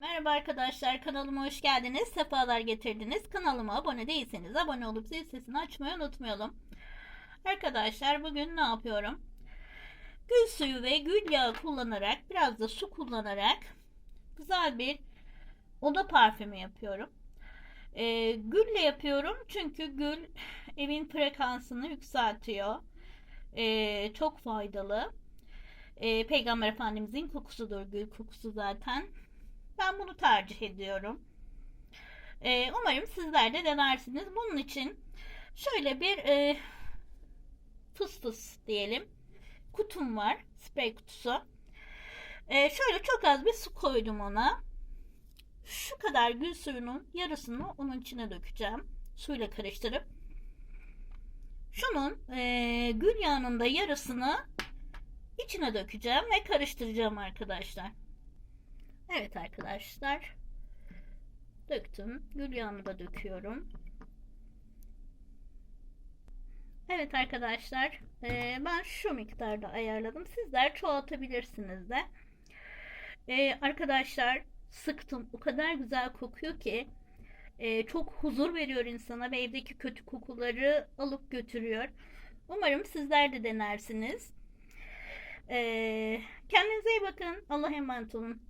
Merhaba arkadaşlar kanalıma hoş geldiniz. Sefalar getirdiniz. Kanalıma abone değilseniz abone olup zil sesini açmayı unutmayalım. Arkadaşlar bugün ne yapıyorum? Gül suyu ve gül yağı kullanarak biraz da su kullanarak güzel bir oda parfümü yapıyorum. Ee, gülle yapıyorum çünkü gül evin frekansını yükseltiyor. Ee, çok faydalı. Ee, Peygamber Efendimizin kokusudur gül kokusu zaten. Ben bunu tercih ediyorum. Ee, umarım sizler de denersiniz. Bunun için şöyle bir e, fıs fıs diyelim kutum var. Sprey kutusu. Ee, şöyle çok az bir su koydum ona. Şu kadar gül suyunun yarısını onun içine dökeceğim. Suyla karıştırıp. Şunun e, gül yağının da yarısını içine dökeceğim ve karıştıracağım arkadaşlar. Evet arkadaşlar. Döktüm. Gül yağını da döküyorum. Evet arkadaşlar. e, ben şu miktarda ayarladım. Sizler çoğaltabilirsiniz de. E, arkadaşlar sıktım. O kadar güzel kokuyor ki. e, çok huzur veriyor insana ve evdeki kötü kokuları alıp götürüyor. Umarım sizler de denersiniz. Kendinize iyi bakın. Allah'a emanet olun.